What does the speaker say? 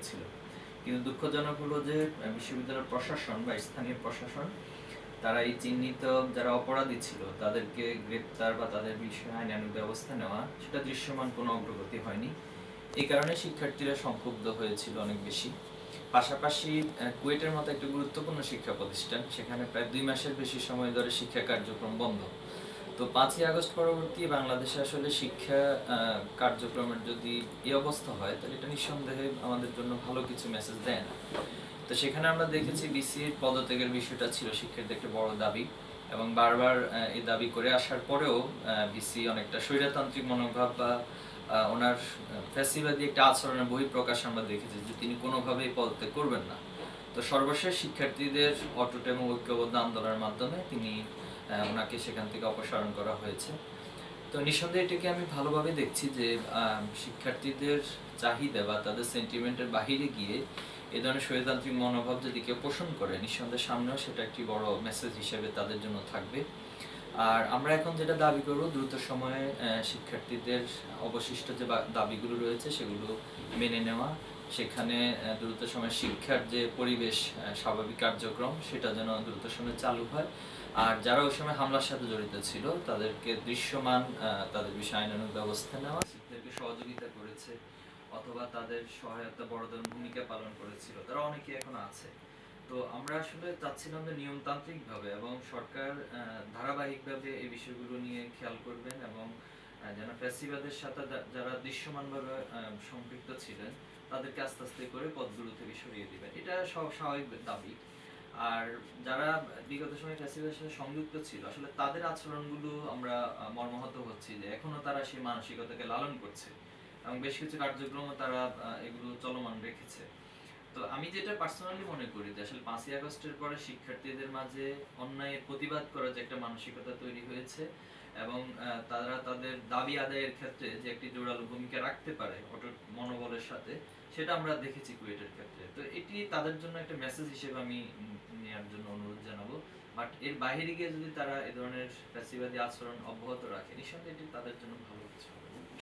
নিয়েছিল কিন্তু দুঃখজনক হলো যে বিশ্ববিদ্যালয়ের প্রশাসন বা স্থানীয় প্রশাসন, তারা এই চিহ্নিত যারা অপরাধী ছিল, তাদেরকে গ্রেপ্তার বা তাদের বিষয়ে আইনানুগ ব্যবস্থা নেওয়া, সেটা দৃশ্যমান কোনো অগ্রগতি হয়নি। এই কারণে শিক্ষার্থীরা সংক্ষুব্ধ হয়েছিল অনেক বেশি। পাশাপাশি কুয়েটের মতো একটি গুরুত্বপূর্ণ শিক্ষা প্রতিষ্ঠান, সেখানে প্রায় দুই মাসের বেশি সময় ধরে শিক্ষা কার্যক্রম বন্ধ। তো পাঁচই আগস্ট পরবর্তী বাংলাদেশে আসলে শিক্ষা কার্যক্রমের যদি এই অবস্থা হয়, তাহলে এটা নিঃসন্দেহে আমাদের জন্য ভালো কিছু মেসেজ দেয় না। তো সেখানে আমরা দেখেছি বিসির পদত্যাগের বিষয়টা ছিল শিক্ষার্থীদের একটা বড় দাবি এবং বারবার এই দাবি করে আসার পরেও বিসি অনেকটা স্বৈরতান্ত্রিক মনোভাব বা ওনার ফ্যাসিবাদী একটা আচরণের বহিঃপ্রকাশ আমরা দেখেছি যে তিনি কোনোভাবেই পদত্যাগ করবেন না। তো সর্বশেষ শিক্ষার্থীদের অটুট এবং ঐক্যবদ্ধ আন্দোলনের মাধ্যমে তিনি ওনাকে সেখান থেকে অপসারণ করা হয়েছে। তো নিঃসন্দেহে এটাকে আমি ভালোভাবে দেখছি যে শিক্ষার্থীদের চাহিদা বা তাদের সেন্টিমেন্টের বাহিরে গিয়ে এ ধরনের স্বৈরতান্ত্রিক মনোভাব যদি কেউ পোষণ করে, নিঃসন্দেহে সামনেও সেটা একটি বড় মেসেজ হিসেবে তাদের জন্য থাকবে। আর আমরা এখন যেটা দাবি করব, দ্রুত সময়ে শিক্ষার্থীদের অবশিষ্ট যে দাবিগুলো রয়েছে সেগুলো মেনে নেওয়া সেখানে দ্রুত সময়ে শিক্ষার যে পরিবেশ স্বাভাবিক কার্যক্রম, সেটা যেন দ্রুত সময়ে চালু হয়। আর যারা ওই সময় হামলার সাথে জড়িত ছিল, তাদেরকে দৃশ্যমান তাদের বিষয়ে আইনানুগ ব্যবস্থা নেওয়া। শিক্ষকদেরকে সহযোগিতা করেছে, অথবা তাদের সহায়তা বড় ধরনের ভূমিকা পালন করেছিল। তারা অনেকে এখন আছে। তো আমরা আসলে চাচ্ছিলাম যে নিয়মতান্ত্রিক ভাবে এবং সরকার ধারাবাহিকভাবে এই বিষয়গুলো নিয়ে খেয়াল করবেন এবং আহ, যেন ফ্যাসিবাদের সাথে যারা দৃশ্যমানভাবে সম্পৃক্ত ছিলেন তাদেরকে আস্তে আস্তে করে পদগুলো থেকে সরিয়ে দিবেন। এটা সব স্বাভাবিক দাবি। আর যারা বিগত সময় ফ্যাসিবাদের সাথে সংযুক্ত ছিল আসলে তাদের আচরণগুলো আমরা মর্মাহত হচ্ছি যে এখনও তারা সেই মানসিকতাকে লালন করছে এবং বেশ কিছু কার্যক্রমও তারা এগুলো চলমান রেখেছে। তো আমি যেটা পার্সোনালি মনে করি যে আসলে পাঁচই আগস্টের পরে শিক্ষার্থীদের মাঝে অন্যায়ের প্রতিবাদ করার যে একটা মানসিকতা তৈরি হয়েছে এবং তারা তাদের দাবি আদায়ের ক্ষেত্রে যে একটি জোরালো ভূমিকা রাখতে পারে অটুট মনোবলের সাথে, সেটা আমরা দেখেছি কুয়েটের ক্ষেত্রে। তো এটি তাদের জন্য একটা মেসেজ হিসেবে আমি নেওয়ার জন্য অনুরোধ জানাব। বাট এর বাইরে গিয়ে যদি তারা এ ধরনের ফ্যাসিবাদী আচরণ অব্যাহত রাখে, নিঃসন্দেহে এটি তাদের জন্য ভালো